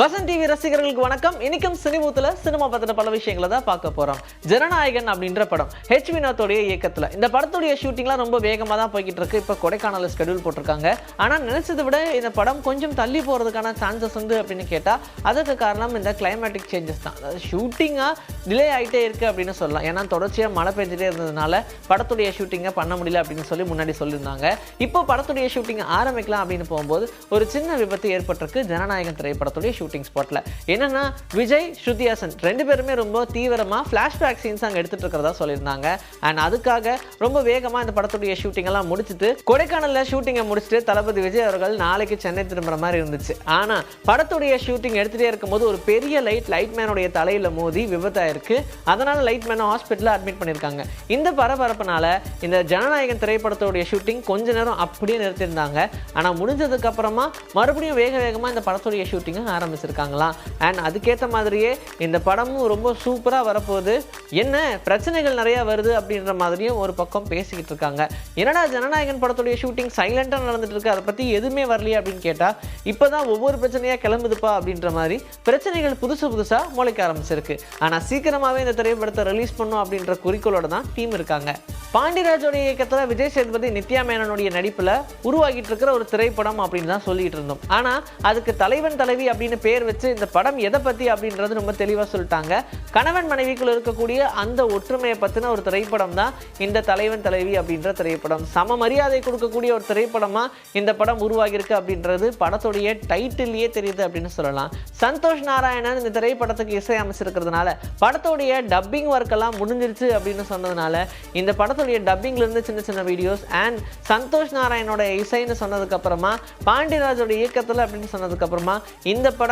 Vasan TV ரசிகர்களுக்கு வணக்கம். இன்னைக்கும் சினிமூத்துல சினிமா பற்றின பல விஷயங்களை தான் பார்க்க போகிறோம் ஜனநாயகன் அப்படின்ற படம் ஹெச் வினோத்தோடைய இயக்கத்தில். இந்த படத்துடைய ஷூட்டிங்லாம் ரொம்ப வேகமாக தான் போய்கிட்டு இருக்கு. இப்போ கொடைக்கானல் ஸ்கெடியூல் போட்டிருக்காங்க. ஆனால் நினைச்சதை விட இந்த படம் கொஞ்சம் தள்ளி போகிறதுக்கான சான்சஸ் உண்டு அப்படின்னு கேட்டால் அதுக்கு காரணம் இந்த கிளைமேட்டிக் சேஞ்சஸ் தான். அதாவது ஷூட்டிங்காக டிலே ஆயிட்டே இருக்கு அப்படின்னு சொல்லலாம். ஏன்னா தொடர்ச்சியாக மழை பெஞ்சிட்டே இருந்ததுனால படத்துடைய ஷூட்டிங்கை பண்ண முடியல அப்படின்னு சொல்லி முன்னாடி சொல்லியிருந்தாங்க. இப்போ படத்துடைய ஷூட்டிங் ஆரம்பிக்கலாம் அப்படின்னு போகும்போது ஒரு சின்ன விபத்து ஏற்பட்டிருக்கு ஜனநாயகன் திரைப்படத்துடைய ஷூட்டிங் ஸ்பாட்ல என்னன்னா விஜய் ஸ்ருதிஹாசன் ரெண்டு பேருமே ரொம்ப தீவிரமா ஃப்ளாஷ்பேக் சீன்ஸ் அங்கே எடுத்துட்டு இருக்கிறதா சொல்லியிருந்தாங்க. அண்ட் அதுக்காக ரொம்ப வேகமா இந்த படத்துடைய ஷூட்டிங் எல்லாம் முடிச்சுட்டு கொடைக்கானல்ல ஷூட்டிங்கை முடிச்சுட்டு தளபதி விஜய் அவர்கள் நாளைக்கு சென்னை திரும்புற மாதிரி இருந்துச்சு. ஆனா படத்துடைய ஷூட்டிங் எடுத்துட்டே இருக்கும்போது ஒரு பெரிய லைட் லைட் மேனுடைய தலையில மோதி விபத்தாயிருக்கு. அதனால லைட் மேனை ஹாஸ்பிட்டலில் அட்மிட் பண்ணியிருக்காங்க. இந்த பரபரப்புனால இந்த ஜனநாயகன் திரைப்படத்துடைய ஷூட்டிங் கொஞ்ச நேரம் அப்படியே நிறுத்தியிருந்தாங்க. ஆனால் முடிஞ்சதுக்கு அப்புறமா மறுபடியும் வேக வேகமாக இந்த படத்துடைய ஷூட்டிங்கை ஆரம்பிச்சிருக்காங்களாம் அண்ட் அதுக்கேற்ற மாதிரியே இந்த படமும் ரொம்ப சூப்பராக வரப்போகுது. என்ன பிரச்சனைகள் நிறையா வருது அப்படின்ற மாதிரியும் ஒரு பக்கம் பேசிக்கிட்டு இருக்காங்க. என்னடா ஜனநாயகன் படத்துடைய ஷூட்டிங் சைலண்ட்டாக நடந்துட்டு இருக்கு அதை பற்றி எதுவுமே வரலையே அப்படின்னு கேட்டால் இப்போ தான் ஒவ்வொரு பிரச்சனையாக கிளம்புதுப்பா அப்படின்ற மாதிரி பிரச்சனைகள் புதுசு புதுசாக முளைக்க ஆரம்பிச்சிருக்கு. ஆனால் சீக்கிரமாகவே இந்த திரைப்படத்தை ரிலீஸ் பண்ணும் அப்படின்ற குறிக்கோளோட தான் டீம் இருக்காங்க. பாண்டியராஜோடைய இயக்கத்தில் விஜய் சேதுபதி நித்யா மேனனுடைய நடிப்பில் உருவாகிட்டு இருக்கிற ஒரு திரைப்படம் அப்படின்னு தான் சொல்லிட்டு இருந்தோம். ஆனால் அதுக்கு தலைவன் தலைவி அப்படின்னு பேர் வச்சு இந்த படம் எதை பற்றி அப்படின்றது ரொம்ப தெளிவாக சொல்லிட்டாங்க. கணவன் மனைவிக்குள் இருக்கக்கூடிய அந்த ஒற்றுமையை பற்றின ஒரு திரைப்படம் தான் இந்த தலைவன் தலைவி அப்படின்ற திரைப்படம். சம மரியாதை கொடுக்கக்கூடிய ஒரு திரைப்படமாக இந்த படம் உருவாகியிருக்கு அப்படின்றது படத்துடைய டைட்டிலேயே தெரியுது அப்படின்னு சொல்லலாம். சந்தோஷ் நாராயணன் இந்த திரைப்படத்துக்கு இசை அமைச்சிருக்கிறதுனால படத்துடைய டப்பிங் ஒர்க் எல்லாம் முடிஞ்சிருச்சு அப்படின்னு சொன்னதுனால இந்த படத்துடைய டப்பிங்ல இருந்து சின்ன சின்ன வீடியோஸ் அண்ட் சந்தோஷ் நாராயணோட இசைன்னு சொன்னதுக்கு அப்புறமா பாண்டியராஜோட இயக்கத்தில் அப்படின்னு சொன்னதுக்கு அப்புறமா இந்த படம்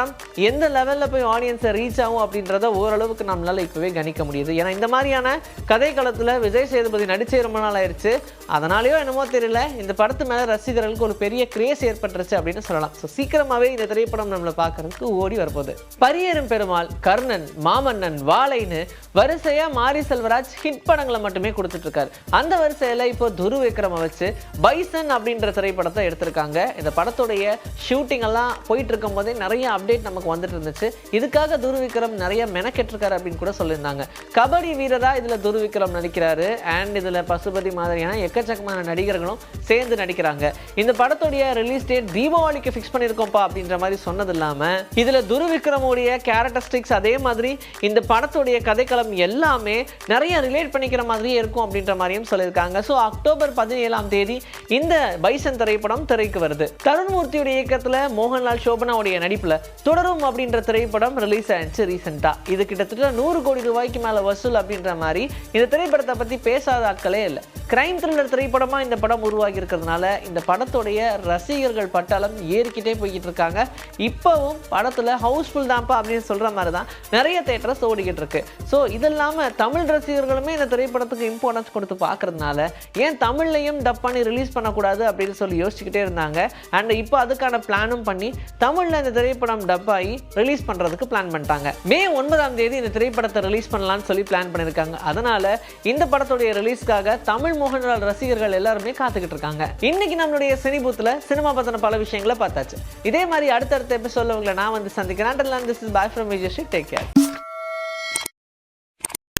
எந்த லெவலில் போய் ஆடியன்ஸை ரீச் ஆகும் அப்படின்றத ஓரளவுக்கு நம்மளால இப்போவே கணிக்க முடியுது. ஏன்னா இந்த மாதிரியான கதை களத்தில் விஜய் சேதுபதி நடிச்சே ரொம்ப நாள் ஆயிடுச்சு அதனாலேயோ என்னமோ தெரியல இந்த படத்து மேலே ரசிகர்களுக்கு ஒரு பெரிய கிரேஸ் ஏற்பட்டுருச்சு அப்படின்னு சொல்லலாம். ஸோ சீக்கிரமாகவே இந்த திரைப்படம் நம்மளை பார்க்கறதுக்கு ஓடி வரப்போகுது. பரியேறும் பெருமாள் கர்ணன் மாமன்னன் வாழைன்னு வரிசையா மாரி செல்வராஜ் ஹிட் படங்களை மட்டுமே கொடுத்துட்ருக்காரு. அந்த வரிசையில இப்போ துரு விக்ரம வச்சு பைசன் அப்படின்ற திரைப்படத்தை எடுத்திருக்காங்க. இந்த படத்துடைய ஷூட்டிங் எல்லாம் போயிட்டு இருக்கும் போதே நிறைய அப்டேட் நமக்கு வந்துட்டு இருந்துச்சு. இதுக்காக துரு விக்ரம் நிறைய மெனக்கெட்டிருக்காரு அப்படின்னு கூட சொல்லியிருந்தாங்க. கபடி வீரரா இதுல துரு விக்ரம் நடிக்கிறாரு. அண்ட் இதுல பசுபதி மாதிரியான எக்கச்சக்கமான நடிகர்களும் சேர்ந்து நடிக்கிறாங்க. இந்த படத்துடைய ரிலீஸ் டேட் தீபாவளிக்கு ஃபிக்ஸ் பண்ணியிருக்கோம்ப்பா அப்படின்ற மாதிரி சொன்னது இல்லாம இதுல துரு விக்ரமுடைய கேரக்டரிஸ்டிக்ஸ் அதே மாதிரி இந்த படத்துடைய கதைக்களம் எல்லாமே நிறைய ரிலேட் பண்ணிக்கிற மாதிரியே இருக்கும் அப்படின்ற மாதிரியும் சொல்லியிருக்காங்க. ஸோ அக்டோபர் பதினேழாம் தேதி இந்த பைசன் திரைப்படம் திரைக்கு வருது. தருண்மூர்த்தியுடைய இயக்கத்துல மோகன்லால் சோபனாவுடைய நடிப்புல தொடரும் அப்படின்ற திரைப்படம் ரிலீஸ் ஆயிடுச்சு ரீசெண்டா இது கிட்டத்தட்ட நூறு கோடி ரூபாய்க்கு மேல வசூல் அப்படின்ற மாதிரி இந்த திரைப்படத்தை பத்தி பேசாத ஆட்களே இல்லை. கிரைம் த்ரில்லர் திரைப்படமா இந்த படம் உருவாகி இருக்கிறதுனால இந்த படத்துடைய ரசிகர்கள் பட்டாளம் ஏறிக்கிட்டே போய்கிட்டு இருக்காங்க. இப்போவும் படத்துல ஹவுஸ்ஃபுல் தான்ப்பா அப்படின்னு சொல்ற மாதிரி தான் நிறைய தேட்டர்ஸ் ஓடிக்கிட்டு இருக்கு. ஸோ இது இல்லாம தமிழ் ரசிகர்களுமே இந்த திரைப்படத்துக்கு இம்பார்ட்டன்ஸ் கொடுத்து பார்க்கறதுனால ஏன் தமிழ்லையும் டப் பண்ணி ரிலீஸ் பண்ணக்கூடாது அப்படின்னு சொல்லி யோசிச்சுக்கிட்டே இருந்தாங்க. அண்ட் இப்போ அதுக்கான பிளானும் பண்ணி தமிழ்ல இந்த திரைப்படம் டப் ஆகி ரிலீஸ் பண்றதுக்கு பிளான் பண்ணிட்டாங்க. மே ஒன்பதாம் தேதி இந்த திரைப்படத்தை ரிலீஸ் பண்ணலாம்னு சொல்லி பிளான் பண்ணியிருக்காங்க அதனால இந்த படத்துடைய ரிலீஸ்க்காக தமிழ் மோகன்லால் ரசிகர்கள் எல்லாருமே காத்துக்கிட்டு இருக்காங்க. இன்னைக்கு நம்மளுடைய சனிபூத்துல சினிமா பத்தின பல விஷயங்களை பார்த்தாச்சு. இதே மாதிரி அடுத்தடுத்த எபிசோட உங்களை நான் வந்து சந்திக்கிறேன். This is Bhai from Vijay take care